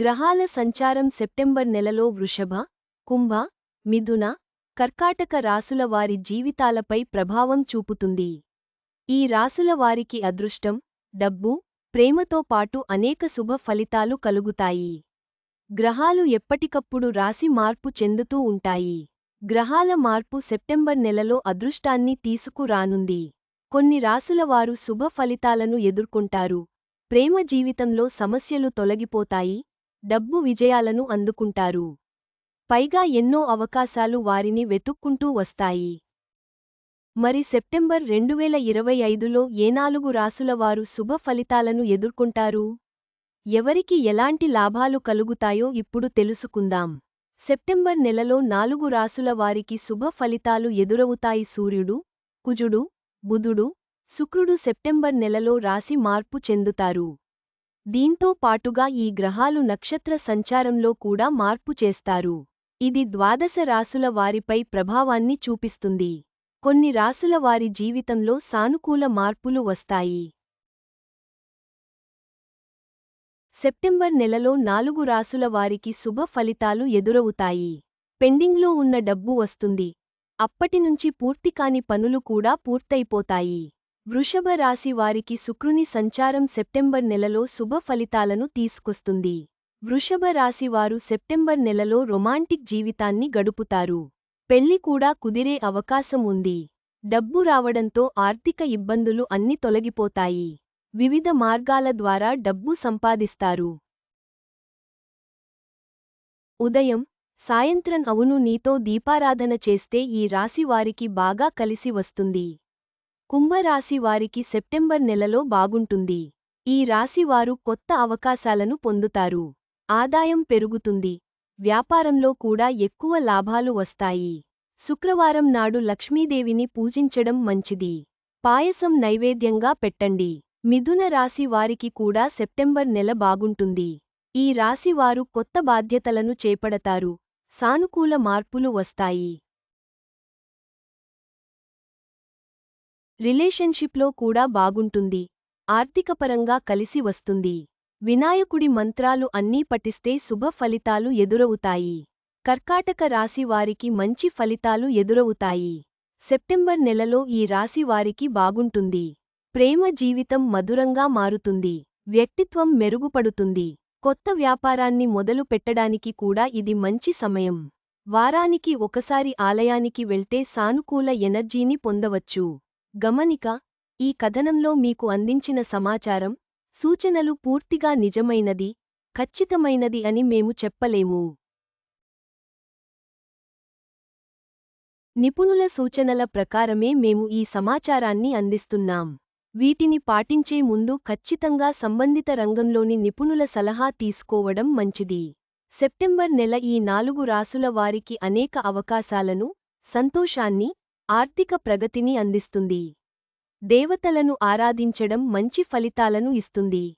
గ్రహాల సంచారం సెప్టెంబర్ నెలలో వృషభ కుంభ మిథున కర్కాటక రాసుల వారి జీవితాలపై ప్రభావం చూపుతుంది. ఈ రాసుల వారికి అదృష్టం డబ్బు ప్రేమతో పాటు అనేక శుభ ఫలితాలు కలుగుతాయి. గ్రహాలు ఎప్పటికప్పుడు రాసి మార్పు చెందుతూ ఉంటాయి. గ్రహాల మార్పు సెప్టెంబర్ నెలలో అదృష్టాన్ని తీసుకురానుంది. కొన్ని రాసుల వారు శుభ ఫలితాలను ఎదుర్కొంటారు. ప్రేమ జీవితంలో సమస్యలు తొలగిపోతాయి. డబ్బు విజయాలను అందుకుంటారు. పైగా ఎన్నో అవకాశాలు వారిని వెతుక్కుంటూ వస్తాయి. మరి సెప్టెంబర్ రెండువేల ఇరవై ఐదులో ఏ నాలుగు రాసులవారు శుభ ఫలితాలను ఎదుర్కొంటారు? ఎవరికి ఎలాంటి లాభాలు కలుగుతాయో ఇప్పుడు తెలుసుకుందాం. సెప్టెంబర్ నెలలో నాలుగు రాసుల వారికి శుభ ఫలితాలు ఎదురవుతాయి. సూర్యుడు కుజుడు బుధుడు శుక్రుడు సెప్టెంబర్ నెలలో రాశి మార్పు చెందుతారు. దీంతో పాటుగా ఈ గ్రహాలు నక్షత్ర సంచారంలో కూడా మార్పు చేస్తారు. ఇది ద్వాదశ రాసుల వారిపై ప్రభావాన్ని చూపిస్తుంది. కొన్ని రాసుల వారి జీవితంలో సానుకూల మార్పులు వస్తాయి. సెప్టెంబర్ నెలలో నాలుగు రాసుల వారికి శుభ ఫలితాలు ఎదురవుతాయి. పెండింగ్లో ఉన్న డబ్బు వస్తుంది. అప్పటినుంచి పూర్తికాని పనులు కూడా పూర్తయిపోతాయి. వృషభ రాశి వారికి శుక్రుని సంచారం సెప్టెంబర్ నెలలో శుభ ఫలితాలను తీసుకొస్తుంది. వృషభ రాశి వారు సెప్టెంబర్ నెలలో రొమాంటిక్ జీవితాన్ని గడుపుతారు. పెళ్ళి కూడా కుదిరే అవకాశం ఉంది. డబ్బు రావడంతో ఆర్థిక ఇబ్బందులు అన్ని తొలగిపోతాయి. వివిధ మార్గాల ద్వారా డబ్బు సంపాదిస్తారు. ఉదయం సాయంత్రం అవును నీతో దీపారాధన చేస్తే ఈ రాశివారికి బాగా కలిసి వస్తుంది. కుంభరాశి వారికి సెప్టెంబర్ నెలలో బాగుంటుంది. ఈ రాశివారు కొత్త అవకాశాలను పొందుతారు. ఆదాయం పెరుగుతుంది. వ్యాపారంలో కూడా ఎక్కువ లాభాలు వస్తాయి. శుక్రవారం నాడు లక్ష్మీదేవిని పూజించడం మంచిది. పాయసం నైవేద్యంగా పెట్టండి. మిథున రాశి వారికి కూడా సెప్టెంబర్ నెల బాగుంటుంది. ఈ రాశివారు కొత్త బాధ్యతలను చేపడతారు. సానుకూల మార్పులు వస్తాయి. రిలేషన్షిప్లో కూడా బాగుంటుంది. ఆర్థికపరంగా కలిసి వస్తుంది. వినాయకుడి మంత్రాలు అన్నీ పఠిస్తే శుభ ఫలితాలు ఎదురవుతాయి. కర్కాటక రాశి వారికి మంచి ఫలితాలు ఎదురవుతాయి. సెప్టెంబర్ నెలలో ఈ రాశి వారికి బాగుంటుంది. ప్రేమ జీవితం మధురంగా మారుతుంది. వ్యక్తిత్వం మెరుగుపడుతుంది. కొత్త వ్యాపారాన్ని మొదలు పెట్టడానికి కూడా ఇది మంచి సమయం. వారానికి ఒకసారి ఆలయానికి వెళ్తే సానుకూల ఎనర్జీని పొందవచ్చు. గమనిక ఈ కథనంలో మీకు అందించిన సమాచారం సూచనలు పూర్తిగా నిజమైనది ఖచ్చితమైనది అని మేము చెప్పలేము. నిపుణుల సూచనల ప్రకారమే మేము ఈ సమాచారాన్ని అందిస్తున్నాం. వీటిని పాటించే ముందు ఖచ్చితంగా సంబంధిత రంగంలోని నిపుణుల సలహా తీసుకోవడం మంచిది. సెప్టెంబర్ నెల ఈ నాలుగు రాసుల వారికి అనేక అవకాశాలను సంతోషాన్ని ఆర్థిక ప్రగతిని అందిస్తుంది. దేవతలను ఆరాధించడం మంచి ఫలితాలను ఇస్తుంది.